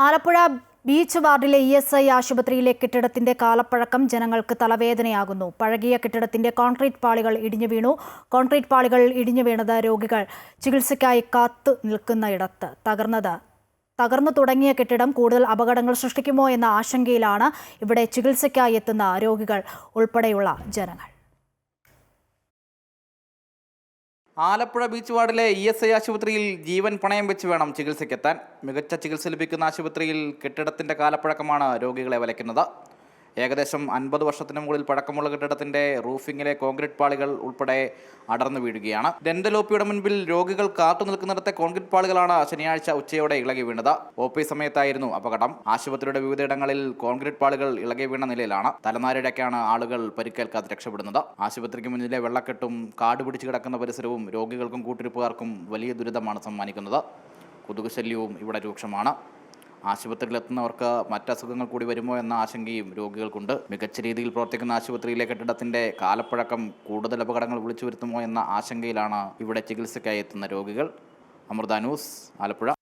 Alappuzha beach വാർഡിലെ E S I ആശുപത്രിയിലെ കെട്ടിടത്തിന്റെ കാലപ്പഴക്കം ജനങ്ങൾക്ക് തലവേദനയാകുന്നു. പഴകിയ കെട്ടിടത്തിന്റെ കോൺക്രീറ്റ് പാളികൾ ഇടിഞ്ഞു വീണു. കോൺക്രീറ്റ് പാളികൾ ഇടിഞ്ഞു വീണത് രോഗികൾ. ചികിത്സയ്ക്കായി കാത്തു നിൽക്കുന്നയിടത്ത് തകർന്നത്. തകർന്നു തുടങ്ങിയ കെട്ടിടം കൂടുതൽ അപകടങ്ങൾ സൃഷ്ടിക്കുമോ എന്ന ആശങ്കയിലാണ് ഇവിടെ ചികിത്സയ്ക്കായി എത്തുന്ന രോഗികൾ ഉൾപ്പെടെയുള്ള ജനങ്ങൾ. ആലപ്പുഴ ബീച്ച് വാർഡിലെ ഇ എസ് ഐ ആശുപത്രിയിൽ ജീവൻ പണയം വെച്ച് വേണം ചികിത്സയ്ക്കെത്താൻ. മികച്ച ചികിത്സ ലഭിക്കുന്ന ആശുപത്രിയിൽ കെട്ടിടത്തിന്റെ കാലപ്പഴക്കമാണ് രോഗികളെ വലയ്ക്കുന്നത്. ഏകദേശം അൻപത് വർഷത്തിന് മുകളിൽ പഴക്കമുള്ള കെട്ടിടത്തിന്റെ റൂഫിങ്ങിലെ കോൺക്രീറ്റ് പാളികൾ ഉൾപ്പെടെ അടർന്നു വീഴുകയാണ്. ദന്തലോപ്പിയുടെ മുൻപിൽ രോഗികൾ കാത്തു നിൽക്കുന്നിടത്തെ കോൺക്രീറ്റ് പാളികളാണ് ശനിയാഴ്ച ഉച്ചയോടെ ഇളകി വീണത്. ഒ പി സമയത്തായിരുന്നു അപകടം. ആശുപത്രിയുടെ വിവിധയിടങ്ങളിൽ കോൺക്രീറ്റ് പാളികൾ ഇളകി വീണ നിലയിലാണ്. തലനാരിടയ്ക്കാണ് ആളുകൾ പരിക്കേൽക്കാതെ രക്ഷപ്പെടുന്നത്. ആശുപത്രിക്ക് മുന്നിലെ വെള്ളക്കെട്ടും കാട് പിടിച്ചു കിടക്കുന്ന പരിസരവും രോഗികൾക്കും കൂട്ടിരിപ്പുകാർക്കും വലിയ ദുരിതമാണ് സമ്മാനിക്കുന്നത്. കൊതുക് ശല്യവും ഇവിടെ രൂക്ഷമാണ്. ആശുപത്രിയിലെത്തുന്നവർക്ക് മറ്റസുഖങ്ങൾ കൂടി വരുമോ എന്ന ആശങ്കയും രോഗികൾക്കുണ്ട്. മികച്ച രീതിയിൽ പ്രവർത്തിക്കുന്ന ആശുപത്രിയിലെ കെട്ടിടത്തിന്റെ കാലപ്പഴക്കം കൂടുതൽ അപകടങ്ങൾ വിളിച്ചു വരുത്തുമോ എന്ന ആശങ്കയിലാണ് ഇവിടെ ചികിത്സയ്ക്കായി എത്തുന്ന രോഗികൾ. അമൃത ന്യൂസ് ആലപ്പുഴ.